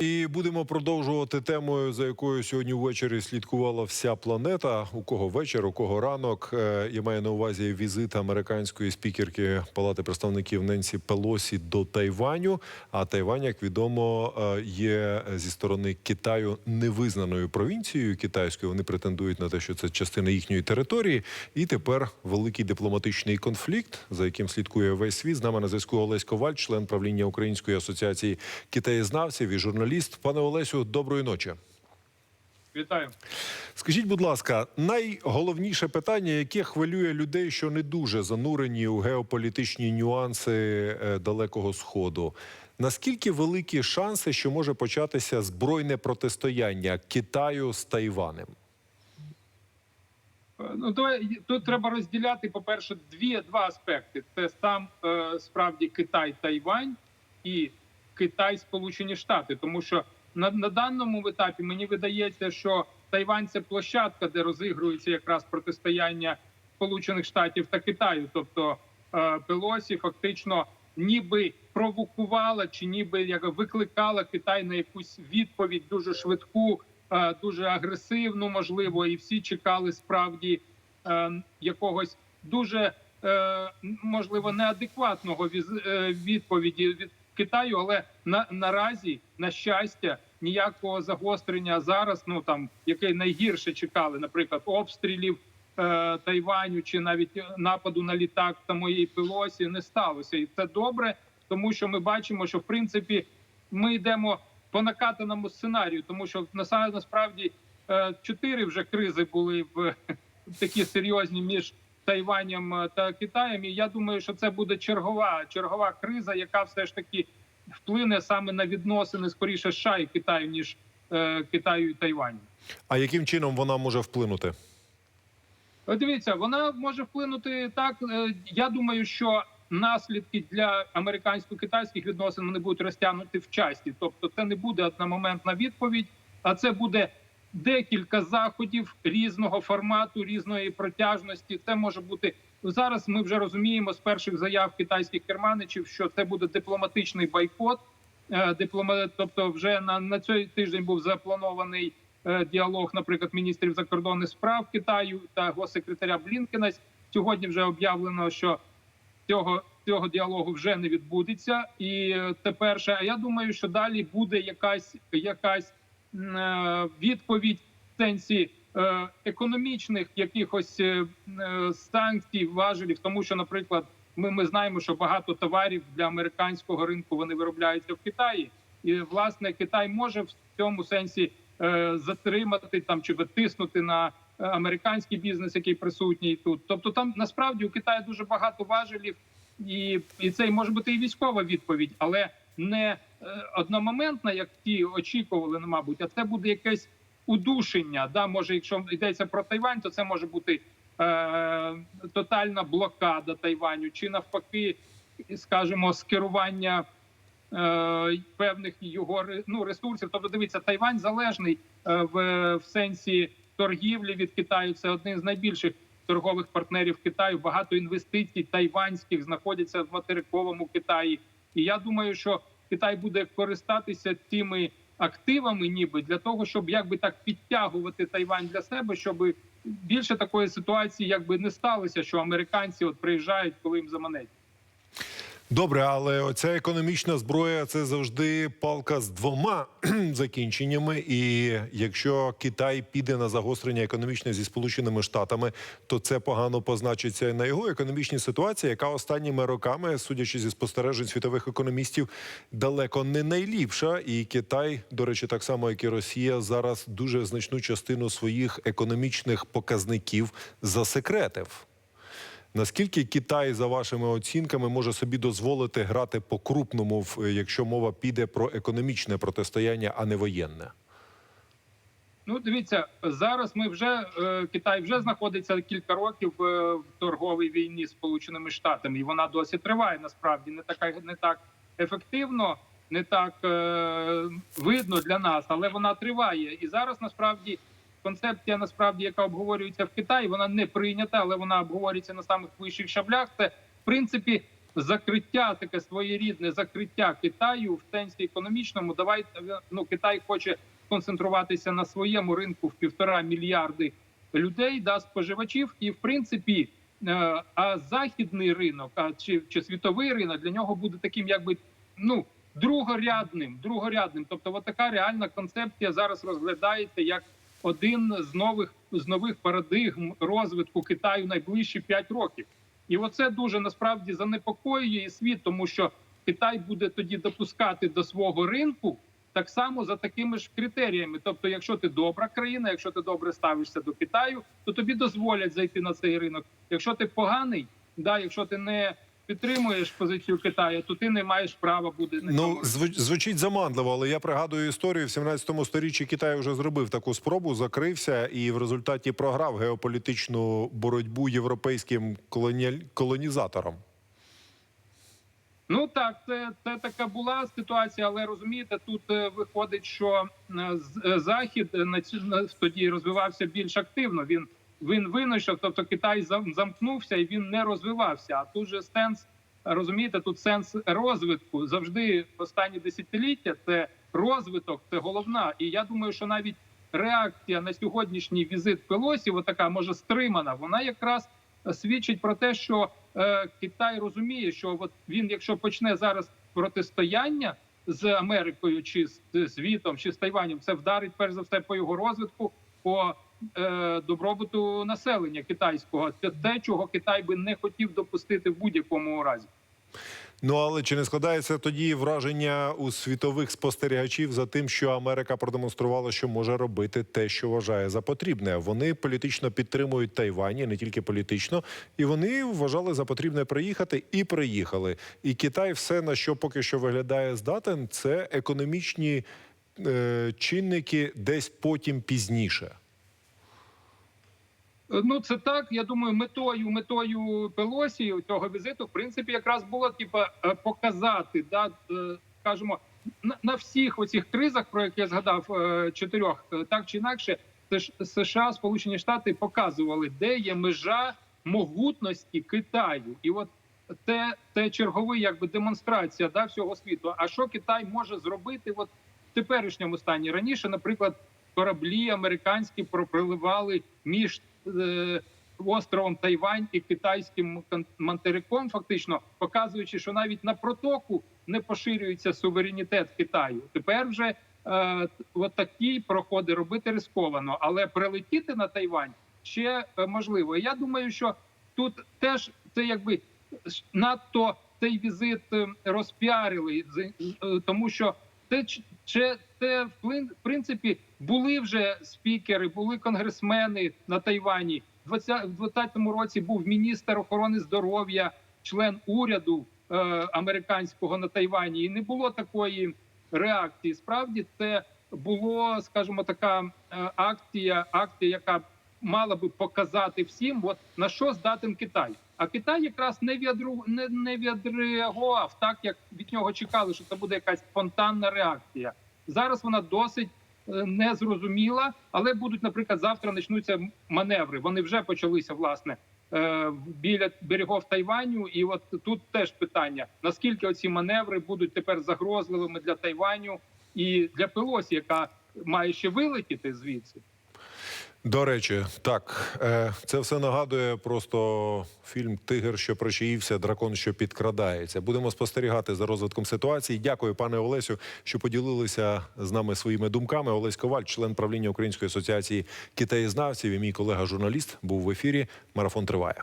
І будемо продовжувати темою, за якою сьогодні ввечері слідкувала вся планета. У кого вечір, у кого ранок. Е, Я маю на увазі візит американської спікерки Палати представників Ненсі Пелосі до Тайваню. А Тайвань, як відомо, е, є зі сторони Китаю невизнаною провінцією китайською. Вони претендують на те, що це частина їхньої території. І тепер великий дипломатичний конфлікт, за яким слідкує весь світ. З нами на зв'язку Олесь Коваль, член правління Української асоціації китаєзнавців і журналіст. Пане Олесю, доброї ночі. Вітаю. Скажіть, будь ласка, найголовніше питання, яке хвилює людей, що не дуже занурені у геополітичні нюанси е, далекого сходу. Наскільки великі шанси, що може початися збройне протистояння Китаю з Тайванем? Е, Ну то тут треба розділяти, по-перше, дві два аспекти: це сам е, справді Китай, Тайвань і Китай, Сполучені Штати. Тому що на, на даному етапі мені видається, що Тайвань це площадка, де розігрується якраз протистояння Сполучених Штатів та Китаю. Тобто е, Пелосі фактично ніби провокувала чи ніби як викликала Китай на якусь відповідь дуже швидку, е, дуже агресивну, можливо, і всі чекали справді е, якогось дуже можливо неадекватного відповіді від Китаю, але на наразі, на щастя, ніякого загострення зараз. Ну там яке найгірше чекали, наприклад, обстрілів е, Тайваню чи навіть нападу на літак самої Пелосі не сталося, і це добре, тому що ми бачимо, що в принципі ми йдемо по накатаному сценарію, тому що насправді е, чотири вже кризи були в такі серйозні між Тайванем е, та Китаєм. І я думаю, що це буде чергова чергова криза, яка все ж таки вплине саме на відносини скоріше США і Китаю, ніж е, Китаю і Тайваню. А яким чином вона може вплинути? Дивіться, вона може вплинути так. е, Я думаю, що наслідки для американсько-китайських відносин вони будуть розтягнути в часі. Тобто, це не буде одномоментна відповідь, а це буде декілька заходів різного формату, різної протяжності. Це може бути зараз. Ми вже розуміємо з перших заяв китайських керманичів, що це буде дипломатичний бойкот. Е, Диплома, тобто, вже на, на цей тиждень був запланований е, діалог, наприклад, міністрів закордонних справ Китаю та госсекретаря Блінкена. Сьогодні вже об'явлено, що цього цього діалогу вже не відбудеться. І це перше. А я думаю, що далі буде якась якась відповідь в сенсі е, економічних якихось е, е, санкцій, важелів, тому що, наприклад, ми, ми знаємо, що багато товарів для американського ринку вони виробляються в Китаї, і власне Китай може в цьому сенсі затримати там чи витиснути на американський бізнес, який присутній тут. Тобто, там насправді у Китаї дуже багато важелів, і, і це може бути і військова відповідь, але не одномоментна, як ті очікували, ну, мабуть, а це буде якесь удушення. Да, може, якщо йдеться про Тайвань, то це може бути е, тотальна блокада Тайваню, чи навпаки, скажімо, скерування е, певних його ну, ресурсів. Тобто, дивіться, Тайвань залежний е, в, в сенсі торгівлі від Китаю. Це один з найбільших торгових партнерів Китаю. Багато інвестицій тайванських знаходяться в материковому Китаї. І я думаю, що Китай буде користатися цими активами, ніби для того, щоб якби так підтягувати Тайвань для себе, щоб більше такої ситуації якби не сталося, що американці от приїжджають, коли їм заманеться. Добре, але оця економічна зброя це завжди палка з двома закінченнями. І якщо Китай піде на загострення економічне зі Сполученими Штатами, то це погано позначиться на його економічній ситуації, яка останніми роками, судячи зі спостережень світових економістів, далеко не найліпша. І Китай, до речі, так само як і Росія, зараз дуже значну частину своїх економічних показників засекретив. Наскільки Китай, за вашими оцінками, може собі дозволити грати по крупному, якщо мова піде про економічне протистояння, а не воєнне? Ну, дивіться, зараз ми вже е, Китай вже знаходиться кілька років е, в торговій війні з Сполученими Штатами, і вона досі триває. Насправді не така не так ефективно, не так е, видно для нас, але вона триває. І зараз насправді концепція, насправді, яка обговорюється в Китаї, вона не прийнята, але вона обговорюється на самих вищих шаблях. Це в принципі закриття, таке своєрідне закриття Китаю в сенсі економічному. Давайте ну Китай хоче концентруватися на своєму ринку в півтора мільярди людей, да споживачів, і в принципі. е, А західний ринок, а чи, чи світовий ринок для нього буде таким, якби ну другорядним, другорядним. Тобто, от така реальна концепція зараз розглядається як один з нових з нових парадигм розвитку Китаю найближчі 5 років. І оце дуже насправді занепокоює і світ, тому що Китай буде тоді допускати до свого ринку так само за такими ж критеріями. Тобто, якщо ти добра країна, якщо ти добре ставишся до Китаю, то тобі дозволять зайти на цей ринок. Якщо ти поганий, да, якщо ти не підтримуєш позицію Китаю, то ти не маєш права на Ну, звучить заманливо, але я пригадую історію. В 17 сторіччі Китай вже зробив таку спробу, закрився і в результаті програв геополітичну боротьбу європейським колоніаль... колонізаторам. Ну так, це, це така була ситуація, але розумієте, тут е, виходить, що е, е, захід на- тоді розвивався більш активно. Він він винайшов, тобто Китай замкнувся і він не розвивався. А тут же сенс розумієте, тут сенс розвитку завжди останні десятиліття. Це розвиток, це головна. І я думаю, що навіть реакція на сьогоднішній візит Пелосі, отака може стримана, вона якраз свідчить про те, що е, Китай розуміє, що от він, якщо почне зараз протистояння з Америкою чи з світом, чи з Тайванем, це вдарить перш за все по його розвитку, по добробуту населення китайського. Це те, чого Китай би не хотів допустити в будь-якому разі. Ну але чи не складається тоді враження у світових спостерігачів за тим, що Америка продемонструвала, що може робити те, що вважає за потрібне? Вони політично підтримують Тайвань, і не тільки політично, і вони вважали за потрібне приїхати і приїхали. І Китай, все на що поки що виглядає здатен, це економічні е, чинники десь потім пізніше. Ну це так. Я думаю, метою метою Пелосі цього візиту, в принципі, якраз було типа е, показати, да е, скажімо, на, всіх оцих кризах, про які я згадав е, чотирьох, е, так чи інакше, США, Сполучені Штати показували, де є межа могутності Китаю, і от це, це черговий, якби демонстрація да всього світу. А що Китай може зробити? От в теперішньому стані раніше, наприклад, кораблі американські пропливали між е, островом Тайвань і китайським материком, фактично показуючи, що навіть на протоку не поширюється суверенітет Китаю. Тепер вже е, от такі проходи робити рисковано, але прилетіти на Тайвань ще е, можливо. Я думаю, що тут теж це якби надто цей візит е, розпіарили, е, тому що це ч- це, в принципі були вже спікери, були конгресмени на Тайвані. В 2020 році був міністр охорони здоров'я, член уряду е, американського на Тайвані, і не було такої реакції. Справді це було, скажімо, така е, акція, акція, яка мала би показати всім, от на що здатен Китай. А Китай якраз не відру не, не відреагував так, як від нього чекали, що це буде якась спонтанна реакція. Зараз вона досить е, незрозуміла, але будуть, наприклад, завтра почнуться маневри. Вони вже почалися власне е, біля берегов Тайваню. І от тут теж питання: наскільки оці маневри будуть тепер загрозливими для Тайваню і для Пелосі, яка має ще вилетіти звідси. До речі, так е, це все нагадує просто фільм Тигр, що прочаївся, дракон, що підкрадається. Будемо спостерігати за розвитком ситуації. Дякую, пане Олесю, що поділилися з нами своїми думками. Олесь Коваль, член правління Української асоціації китаєзнавців, і мій колега журналіст був в ефірі. Марафон триває.